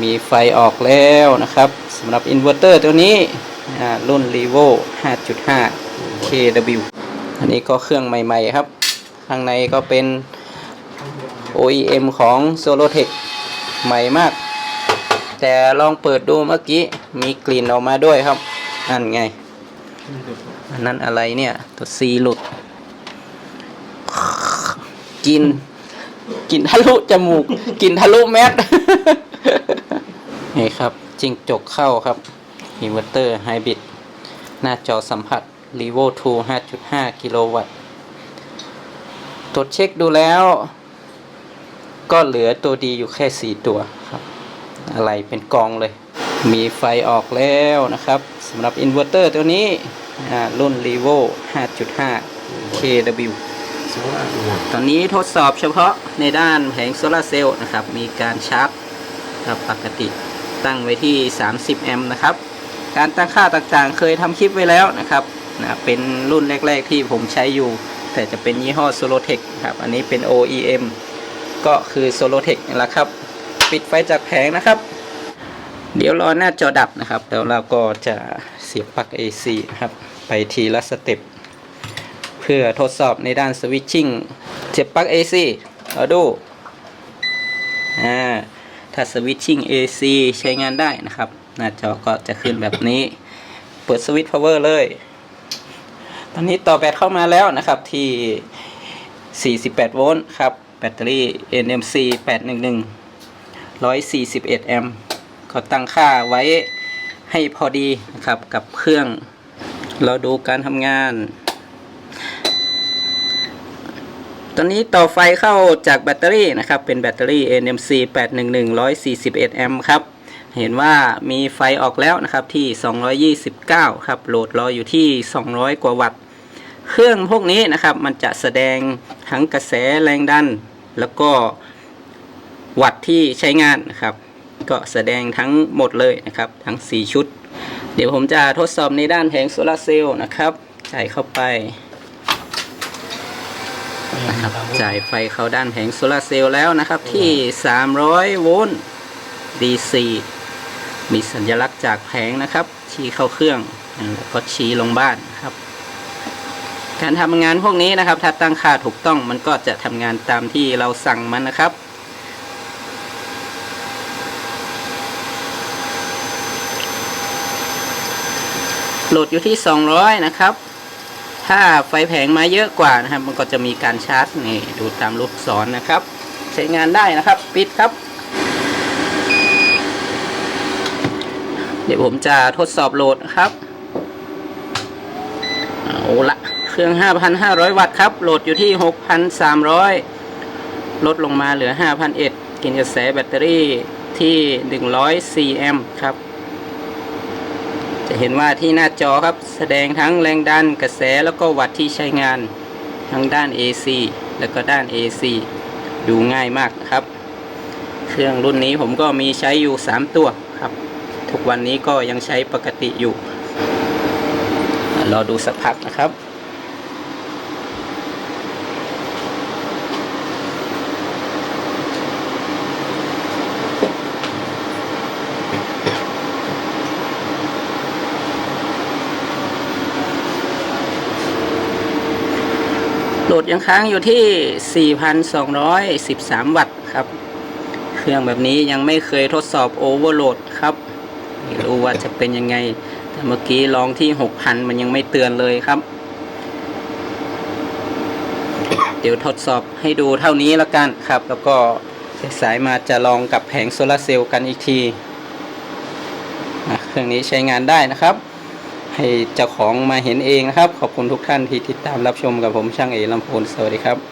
มีไฟออกแล้วนะครับสำหรับอินเวอร์เตอร์ตัวนี้รุ่น r e v o 5.5 kW อันนี้ก็เครื่องใหม่ ๆ ครับ ข้างในก็เป็น OEM ของ Solotech ใหม่มาก แต่ลองเปิดดูเมื่อกี้ มีกลิ่นออกมาด้วยครับนั่นไง อันนั้นอะไรเนี่ย ตัว C หลุด กิน กินทะลุจมูก กินทะลุแมส นี่ครับจิงจกเข้าครับอินเวอร์เตอร์ไฮบริดหน้าจอสัมผัส r e v o 2 5.5 กิโลวัตต์ตรวจเช็คดูแล้ว ก็เหลือตัวดีอยู่แค่ 4 ตัวครับ อะไรเป็นกองเลย มีไฟออกแล้วนะครับสำหรับอินเวอร์เตอร์ตัวนี้อ่ารุ่น r e v o 5.5 kW ตอนนี้ทดสอบเฉพาะในด้านแผงโซลาร์เซลล์นะครับ มีการชาร์จครับปกติ ตั้งไว้ที่ 30 แอมป์นะครับ การตั้งค่าต่างๆ เคยทำคลิปไว้แล้วนะครับนะเป็นรุ่นแรก ๆ ที่ผมใช้อยู่ แต่จะเป็นยี่ห้อ Solotech ครับ อันนี้เป็น OEM ก็คือ Solotech นี่แหละครับ ปิดไฟจากแผงนะครับ เดี๋ยวรอหน้าจอดับนะครับ แล้วเราก็จะเสียบปลั๊ก AC นะครับ ไปทีละสเต็ปเพื่อทดสอบในด้านสวิตชิ่งเสียบปลั๊ก AC เอาดูอ่า ถ้าสวิตชิ่ง AC ใช้งานได้นะครับ หน้าจอก็จะขึ้นแบบนี้ เปิดสวิตช์ power เลย ตอนนี้ต่อแบตเข้ามาแล้วนะครับที่ 48 โวลต์ครับ แบตเตอรี่ NMC 811 141 แอมป์ก็ตั้งค่าไว้ให้พอดีนะครับกับเครื่อง เราดูการทำงาน ตอนนี้ต่อไฟเข้าจากแบตเตอรี่นะครับ เป็นแบตเตอรี่ NMC 811 141แอมป์ครับ เห็นว่ามีไฟออกแล้วนะครับที่ 229 ครับ โหลดรออยู่ที่ 200 กว่าวัตต์ เครื่องพวกนี้นะครับ มันจะแสดงทั้งกระแสแรงดัน แล้วก็วัตต์ที่ใช้งานนะครับ ก็แสดงทั้งหมดเลยนะครับ ทั้ง 4 ชุด เดี๋ยวผมจะทดสอบในด้านแผงโซลาร์เซลล์นะครับ ใส่เข้าไป นะครับจ่ายไฟเข้าด้านแผงโซลาร์เซลล์แล้วนะครับ ที่ 300 โวลต์ DC มีสัญลักษณ์จากแผงนะครับ ชี้เข้าเครื่องแล้วก็ชี้ลงบ้านนะครับการทำงานพวกนี้นะครับ ถ้าตั้งค่าถูกต้องมันก็จะทำงานตามที่เราสั่งมันนะครับ โหลดอยู่ที่ 200 นะครับ ถ้าไฟแผงมาเยอะกว่านะครับ มันก็จะมีการชาร์จนี่ดูตามลูกศรนนะครับ ใช้งานได้นะครับ ปิดครับ เดี๋ยวผมจะทดสอบโหลดนะครับเอาละเครื่อง 5,500 วัตต์ครับ โหลดอยู่ที่ 6,300 ลดลงมาเหลือ 5,001กินกระแสแบตเตอรี่ที่ 104แอมป์ครับ จะเห็นว่าที่หน้าจอครับแสดงทั้งแรงดันกระแสแล้วก็วัตต์ที่ใช้งานทั้งด้าน AC แล้วก็ด้าน AC ดูง่ายมากครับ เครื่องรุ่นนี้ผมก็มีใช้อยู่ 3 ตัวครับ ทุกวันนี้ก็ยังใช้ปกติอยู่ รอดูสักพักนะครับ โหลดยังค้างอยู่ที่ 4,213 วัตต์ครับ เครื่องแบบนี้ยังไม่เคยทดสอบโอเวอร์โหลดครับไม่รู้ว่าจะเป็นยังไง แต่เมื่อกี้ลองที่ 6,000 มันยังไม่เตือนเลยครับ เดี๋ยวทดสอบให้ดูเท่านี้แล้วกันครับ แล้วก็สายมาจะลองกับแผงโซลาร์เซลล์กันอีกที เครื่องนี้ใช้งานได้นะครับ ให้เจ้าของมาเห็นเองนะครับ ขอบคุณทุกท่านที่ติดตามรับชมกับผมช่างเอลำพูนสวัสดีครับ